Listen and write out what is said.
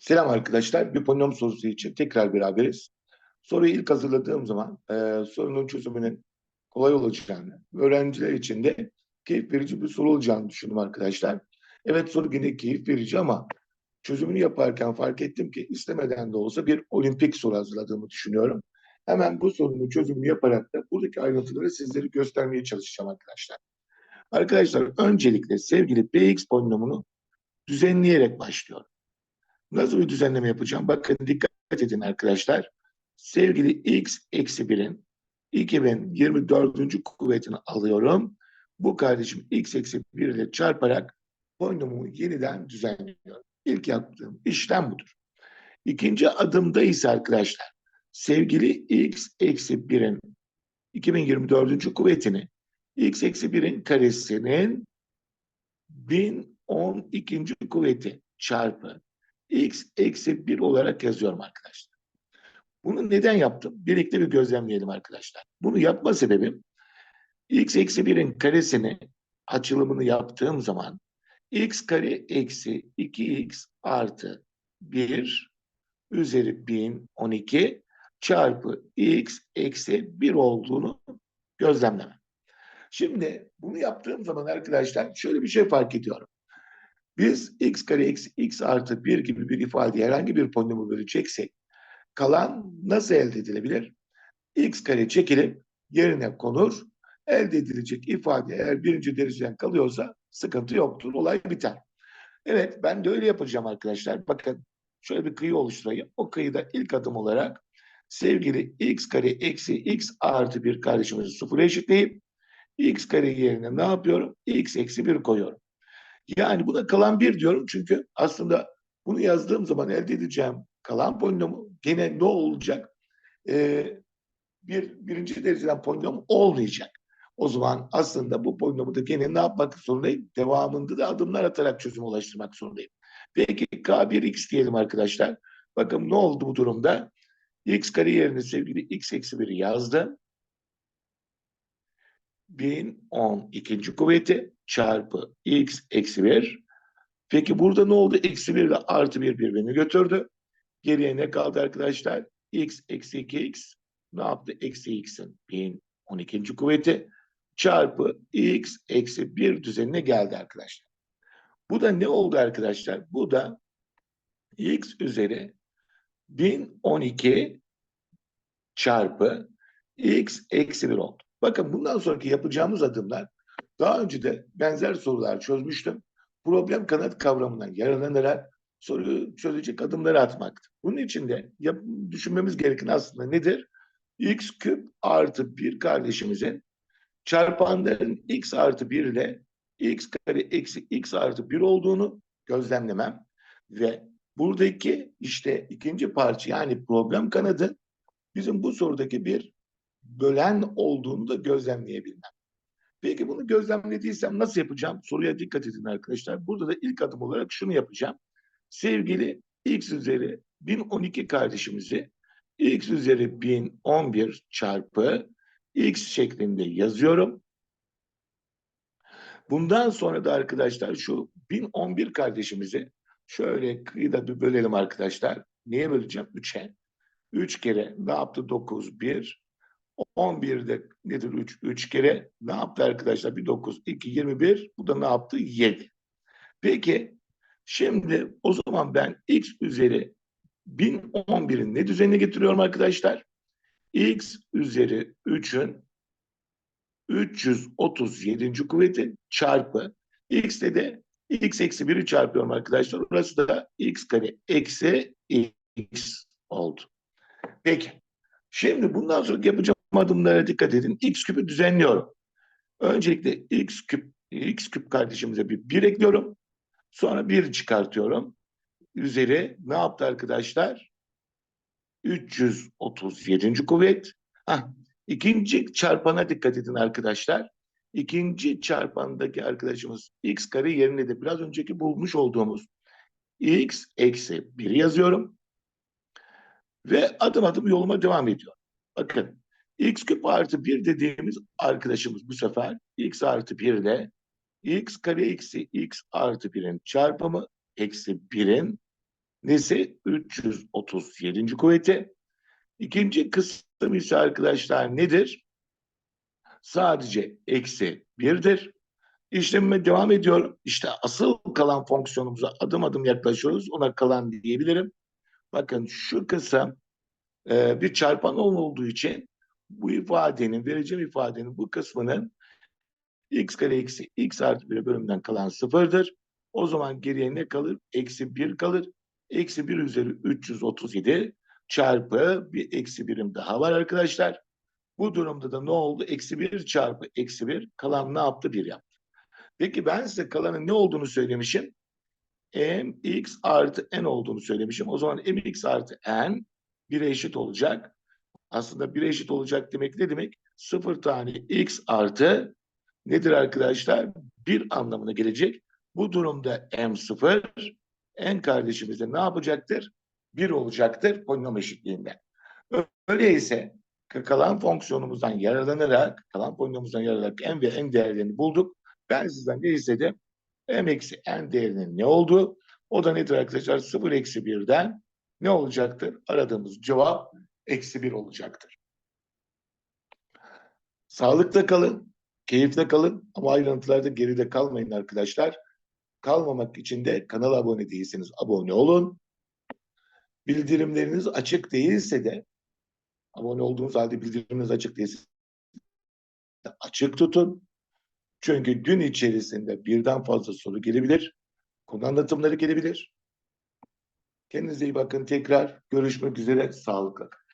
Selam arkadaşlar. Bir polinom sorusu için tekrar beraberiz. Soruyu ilk hazırladığım zaman e, sorunun çözümünün kolay olacağını, öğrenciler için de keyif verici bir soru olacağını düşündüm arkadaşlar. Evet soru yine keyif verici ama çözümünü yaparken fark ettim ki istemeden de olsa bir olimpik soru hazırladığımı düşünüyorum. Hemen bu sorunun çözümünü yaparak da buradaki ayrıntıları sizlere göstermeye çalışacağım arkadaşlar. Arkadaşlar öncelikle sevgili Bx polinomunu düzenleyerek başlıyorum. Nasıl bir düzenleme yapacağım? Bakın dikkat edin arkadaşlar. Sevgili x eksi 1'in 2024. kuvvetini alıyorum. Bu kardeşim x eksi 1 ile çarparak polinomu yeniden düzenliyorum. İlk yaptığım işlem budur. İkinci adımda ise arkadaşlar sevgili x eksi 1'in 2024. kuvvetini x eksi 1'in karesinin 1012. kuvveti çarpı x eksi 1 olarak yazıyorum arkadaşlar. Bunu neden yaptım? Birlikte bir gözlemleyelim arkadaşlar. Bunu yapma sebebim x eksi 1'in karesini açılımını yaptığım zaman x kare eksi 2x artı 1 üzeri 1012 çarpı x eksi 1 olduğunu gözlemlemem. Şimdi bunu yaptığım zaman arkadaşlar şöyle bir şey fark ediyorum. Biz x kare eksi x artı 1 gibi bir ifade herhangi bir polinomu böleceksek kalan nasıl elde edilebilir? x kare çekilip yerine konur. Elde edilecek ifade eğer birinci dereceden kalıyorsa sıkıntı yoktur. Olay biter. Evet ben de öyle yapacağım arkadaşlar. Bakın şöyle bir kıyı oluşturayım. O kıyıda ilk adım olarak sevgili x kare eksi x artı 1 kardeşimizi sıfıra eşitleyip x kare yerine ne yapıyorum? x eksi 1 koyuyorum. Yani buna kalan bir diyorum çünkü aslında bunu yazdığım zaman elde edeceğim kalan polinomu gene ne olacak? Ee, bir birinci dereceden polinom olmayacak. O zaman aslında bu polinomu da gene ne yapmak zorundayım? Devamında da adımlar atarak çözüm ulaştırmak zorundayım. Peki K1x diyelim arkadaşlar. Bakın ne oldu bu durumda? x kare yerine sevgili x eksi 1'i yazdım. 1010 ikinci kuvveti çarpı x eksi 1. Peki burada ne oldu? Eksi 1 ile artı 1 birbirini götürdü. Geriye ne kaldı arkadaşlar? x eksi 2x ne yaptı? Eksi x'in 1012. kuvveti çarpı x eksi 1 düzenine geldi arkadaşlar. Bu da ne oldu arkadaşlar? Bu da x üzeri 1012 çarpı x eksi 1 oldu. Bakın bundan sonraki yapacağımız adımlar daha önce de benzer sorular çözmüştüm. Problem kanat kavramından yararlanarak soruyu çözecek adımları atmaktı. Bunun için de yap, düşünmemiz gereken aslında nedir? x küp artı 1 kardeşimizin çarpanların x artı 1 ile x kare eksi x artı 1 olduğunu gözlemlemem ve buradaki işte ikinci parça yani problem kanadı bizim bu sorudaki bir bölen olduğunu da gözlemleyebilmem. Peki bunu gözlemlediysem nasıl yapacağım? Soruya dikkat edin arkadaşlar. Burada da ilk adım olarak şunu yapacağım. Sevgili x üzeri 1012 kardeşimizi x üzeri 1011 çarpı x şeklinde yazıyorum. Bundan sonra da arkadaşlar şu 1011 kardeşimizi şöyle kıyıda bir bölelim arkadaşlar. Neye böleceğim? 3'e. 3 kere ne yaptı? 9, 1. 11'de nedir 3? 3 kere ne yaptı arkadaşlar? Bir 9, 2, 21. Bu da ne yaptı? 7. Peki şimdi o zaman ben x üzeri 1011'in ne düzenine getiriyorum arkadaşlar? x üzeri 3'ün 337. kuvveti çarpı x'te de x eksi 1'i çarpıyorum arkadaşlar. Orası da x kare eksi x oldu. Peki. Şimdi bundan sonra yapacağım adımlara dikkat edin. X küpü düzenliyorum. Öncelikle x küp x küp kardeşimize bir 1 ekliyorum. Sonra 1 çıkartıyorum. Üzeri ne yaptı arkadaşlar? 337. kuvvet. Hah, ikinci çarpana dikkat edin arkadaşlar. İkinci çarpandaki arkadaşımız x kare yerine de biraz önceki bulmuş olduğumuz x eksi 1 yazıyorum. Ve adım adım yoluma devam ediyor. Bakın x küp artı 1 dediğimiz arkadaşımız bu sefer x artı 1 ile x kare eksi x artı 1'in çarpımı eksi 1'in nesi? 337. kuvveti. İkinci kısım ise arkadaşlar nedir? Sadece eksi birdir. İşlemime devam ediyorum. İşte asıl kalan fonksiyonumuza adım adım yaklaşıyoruz. Ona kalan diyebilirim. Bakın şu kısım e, bir çarpan olduğu için bu ifadenin, vereceğim ifadenin bu kısmının x kare eksi x artı 1 bölümünden kalan sıfırdır. O zaman geriye ne kalır? Eksi 1 kalır. Eksi 1 üzeri 337 çarpı bir eksi birim daha var arkadaşlar. Bu durumda da ne oldu? Eksi 1 çarpı eksi 1 kalan ne yaptı? 1 yaptı. Peki ben size kalanın ne olduğunu söylemişim. mx artı n olduğunu söylemişim. O zaman mx artı n 1'e eşit olacak. Aslında 1'e eşit olacak demek ne demek? 0 tane x artı nedir arkadaşlar? 1 anlamına gelecek. Bu durumda m0 n kardeşimiz de ne yapacaktır? 1 olacaktır polinom eşitliğinde. Öyleyse kalan fonksiyonumuzdan yararlanarak, kalan polinomumuzdan yararlanarak n ve n değerlerini bulduk. Ben sizden ne istedim? m eksi n değerinin ne olduğu. O da nedir arkadaşlar? 0 eksi 1'den ne olacaktır? Aradığımız cevap eksi 1 olacaktır. Sağlıkla kalın, keyifle kalın ama ayrıntılarda geride kalmayın arkadaşlar. Kalmamak için de kanala abone değilseniz abone olun. Bildirimleriniz açık değilse de abone olduğunuz halde bildirimleriniz açık değilse de açık tutun. Çünkü gün içerisinde birden fazla soru gelebilir. Konu anlatımları gelebilir. Kendinize iyi bakın. Tekrar görüşmek üzere. Sağlıkla kalın.